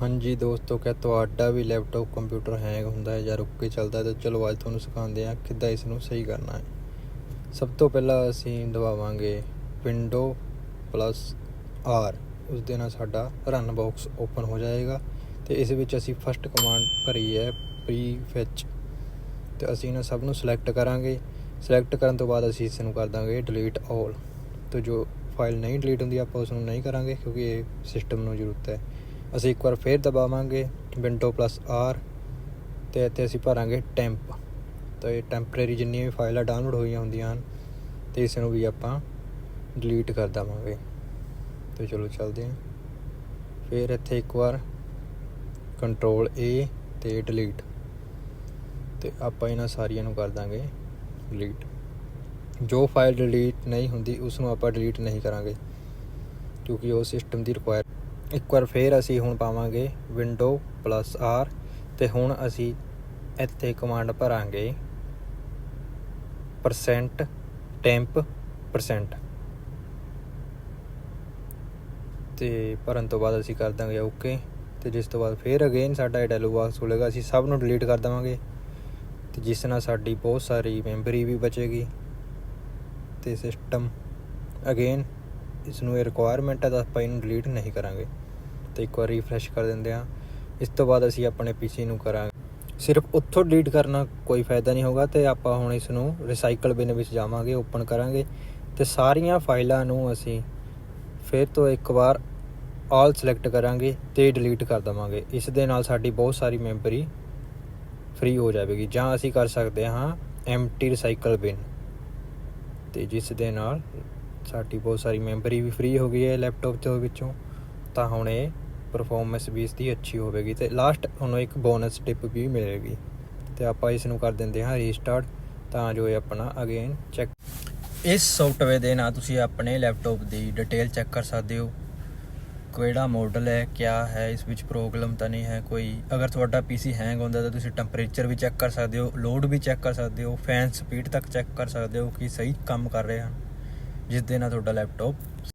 ਹਾਂਜੀ ਦੋਸਤੋ ਕਿ ਤੁਹਾਡਾ ਵੀ ਲੈਪਟਾਪ ਕੰਪਿਊਟਰ ਹੈਂਗ ਹੁੰਦਾ ਹੈ ਜਾਂ ਰੁੱਕ ਕੇ ਚੱਲਦਾ ਤਾਂ ਚਲੋ ਅੱਜ ਤੁਹਾਨੂੰ ਸਿਖਾਉਂਦੇ ਹਾਂ ਕਿੱਦਾਂ ਇਸ ਨੂੰ ਸਹੀ ਕਰਨਾ ਹੈ। ਸਭ ਤੋਂ ਪਹਿਲਾਂ ਅਸੀਂ ਦਬਾਵਾਂਗੇ ਵਿੰਡੋ ਪਲੱਸ ਆਰ ਉਸ ਦੇ ਨਾਲ ਸਾਡਾ ਰਨ ਬਾਕਸ ਓਪਨ ਹੋ ਜਾਏਗਾ ਤੇ ਇਸ ਵਿੱਚ ਅਸੀਂ ਫਸਟ ਕਮਾਂਡ ਭਰੀ ਹੈ ਪ੍ਰੀ ਪ੍ਰੀਫੈਚ ਤੇ ਅਸੀਂ ਇਹਨਾਂ ਸਭ ਨੂੰ ਸਿਲੈਕਟ ਕਰਾਂਗੇ। ਸਿਲੈਕਟ ਕਰਨ ਤੋਂ ਬਾਅਦ ਅਸੀਂ ਇਸ ਨੂੰ ਕਰ ਦਾਂਗੇ ਡਿਲੀਟ ਆਲ ਤੇ ਜੋ ਫਾਈਲ ਨਹੀਂ ਡਿਲੀਟ ਹੁੰਦੀ, ਆਪਾਂ ਉਸ ਨੂੰ ਨਹੀਂ ਕਰਾਂਗੇ ਕਿਉਂਕਿ ਇਹ ਸਿਸਟਮ ਨੂੰ ਜ਼ਰੂਰਤ ਹੈ। ਅਸੀਂ ਇੱਕ ਵਾਰ ਫੇਰ ਦਬਾਵਾਂਗੇ ਵਿੰਡੋ ਪਲੱਸ ਆਰ ਤੇ ਇੱਥੇ ਅਸੀਂ ਭਰਾਂਗੇ ਟੈਂਪ। ਤਾਂ ਇਹ ਟੈਂਪਰੇਰੀ ਜਿੰਨੀਆਂ ਵੀ ਫਾਈਲਾਂ ਡਾਊਨਲੋਡ ਹੋਈਆਂ ਹੁੰਦੀਆਂ ਹਨ, ਤੇ ਇਸ ਨੂੰ ਵੀ ਆਪਾਂ ਡਿਲੀਟ ਕਰ ਦਵਾਂਗੇ। ਤੇ ਚਲੋ ਚੱਲਦੇ ਹਾਂ। ਫਿਰ ਇੱਥੇ ਇੱਕ ਵਾਰ ਕੰਟਰੋਲ ਏ ਤੇ ਡਿਲੀਟ ਤੇ ਆਪਾਂ ਇਹਨਾਂ ਸਾਰੀਆਂ ਨੂੰ ਕਰ ਦਾਂਗੇ ਡਿਲੀਟ ਜੋ ਫਾਈਲ ਡਿਲੀਟ ਨਹੀਂ ਹੁੰਦੀ ਉਸ ਨੂੰ ਆਪਾਂ ਡਿਲੀਟ ਨਹੀਂ ਕਰਾਂਗੇ, ਕਿਉਂਕਿ ਉਹ ਸਿਸਟਮ ਦੀ ਰਿਕੁਆਇਰ ਇੱਕ ਵਾਰ ਫੇਰ ਅਸੀਂ ਹੁਣ ਪਾਵਾਂਗੇ ਵਿੰਡੋ ਪਲੱਸ ਆਰ ਤੇ ਹੁਣ ਅਸੀਂ ਇੱਥੇ ਕਮਾਂਡ ਭਰਾਂਗੇ ਪਰਸੈਂਟ ਟੈਂਪ ਪਰਸੈਂਟ ਤੇ ਭਰਨ ਤੋਂ ਬਾਅਦ ਅਸੀਂ ਕਰ ਦਾਂਗੇ ਓਕੇ ਤੇ ਜਿਸ ਤੋਂ ਬਾਅਦ ਫੇਰ ਅਗੇਨ ਸਾਡਾ ਇਹ ਡਾਇਲੋਗ ਬਾਕਸ ਖੁੱਲੇਗਾ, ਅਸੀਂ ਸਭ ਨੂੰ ਡਿਲੀਟ ਕਰ ਦੇਵਾਂਗੇ। ਤੇ ਜਿਸ ਨਾਲ ਸਾਡੀ ਬਹੁਤ ਸਾਰੀ ਮੈਮਰੀ ਵੀ ਬਚੇਗੀ। ਤੇ ਸਿਸਟਮ ਅਗੇਨ ਇਸ ਨੂੰ ਇਹ ਰਿਕੁਆਇਰਮੈਂਟ ਹੈ ਤਾਂ ਆਪਾਂ ਇਹਨੂੰ ਡਿਲੀਟ ਨਹੀਂ ਕਰਾਂਗੇ। ਤੇ ਇੱਕ ਵਾਰ ਰੀਫਰੈਸ਼ ਕਰ ਦਿੰਦੇ ਹਾਂ। ਇਸ ਤੋਂ ਬਾਅਦ ਅਸੀਂ ਆਪਣੇ ਪੀਸੀ ਨੂੰ ਕਰਾਂਗੇ। ਸਿਰਫ ਉੱਥੋਂ ਡਿਲੀਟ ਕਰਨਾ ਕੋਈ ਫਾਇਦਾ ਨਹੀਂ ਹੋਗਾ ਤੇ ਆਪਾਂ ਹੁਣ ਇਸ ਨੂੰ ਰੀਸਾਈਕਲ ਬਿਨ ਵਿੱਚ ਜਾਵਾਂਗੇ ਓਪਨ ਕਰਾਂਗੇ। ਤੇ ਸਾਰੀਆਂ ਫਾਈਲਾਂ ਨੂੰ ਅਸੀਂ ਫਿਰ ਤੋਂ ਇੱਕ ਵਾਰ ਆਲ ਸਿਲੈਕਟ ਕਰਾਂਗੇ ਤੇ ਡਿਲੀਟ ਕਰ ਦਵਾਂਗੇ। ਇਸ ਦੇ ਨਾਲ ਸਾਡੀ ਬਹੁਤ ਸਾਰੀ ਮੈਮਰੀ ਫ੍ਰੀ ਹੋ ਜਾਵੇਗੀ। ਜਾਂ ਅਸੀਂ ਕਰ ਸਕਦੇ ਹਾਂ ਐਮਟੀ ਰੀਸਾਈਕਲ ਬਿਨ ਤੇ ਜਿਸ ਦੇ ਨਾਲ ਸਾਡੀ ਬਹੁਤ ਸਾਰੀ ਮੈਮਰੀ ਵੀ ਫ੍ਰੀ ਹੋ ਗਈ ਹੈ ਲੈਪਟਾਪ ਤੋਂ ਵਿੱਚੋਂ। ਤਾਂ ਹੁਣ ਇਹ ਪਰਫਾਰਮੈਂਸ ਵੀ ਇਸ ਦੀ ਅੱਛੀ ਹੋਵੇਗੀ ਤੇ ਲਾਸਟ ਤੁਹਾਨੂੰ ਇੱਕ ਬੋਨਸ ਟਿਪ ਵੀ ਮਿਲੇਗੀ। ਤੇ ਆਪਾਂ ਇਸ ਨੂੰ ਕਰ ਦਿੰਦੇ ਹਾਂ ਰੀਸਟਾਰਟ ਤਾਂ ਜੋ ਇਹ ਆਪਣਾ ਅਗੇਨ ਚੈੱਕ ਇਸ ਸੌਫਟਵੇਅਰ ਦੇ ਨਾਲ ਤੁਸੀਂ ਆਪਣੇ ਲੈਪਟਾਪ ਦੀ ਡਿਟੇਲ ਚੈੱਕ ਕਰ ਸਕਦੇ ਹੋ। ਕਿਹੜਾ ਮਾਡਲ ਹੈ, ਕਿਆ ਹੈ, ਇਸ ਵਿੱਚ ਪ੍ਰੋਬਲਮ ਤਾਂ ਨਹੀਂ ਹੈ ਕੋਈ। ਅਗਰ ਤੁਹਾਡਾ ਪੀਸੀ ਹੈਂਗ ਹੁੰਦਾ ਤਾਂ ਤੁਸੀਂ ਟੈਂਪਰੇਚਰ ਵੀ ਚੈੱਕ ਕਰ ਸਕਦੇ ਹੋ ਲੋਡ ਵੀ ਚੈੱਕ ਕਰ ਸਕਦੇ ਹੋ ਫੈਨ ਸਪੀਡ ਤੱਕ ਚੈੱਕ ਕਰ ਸਕਦੇ ਹੋ ਕਿ ਸਹੀ ਕੰਮ ਕਰ ਰਹੇ ਹਨ। ਜਿਸ ਦੇ ਨਾਲ ਤੁਹਾਡਾ ਲੈਪਟਾਪ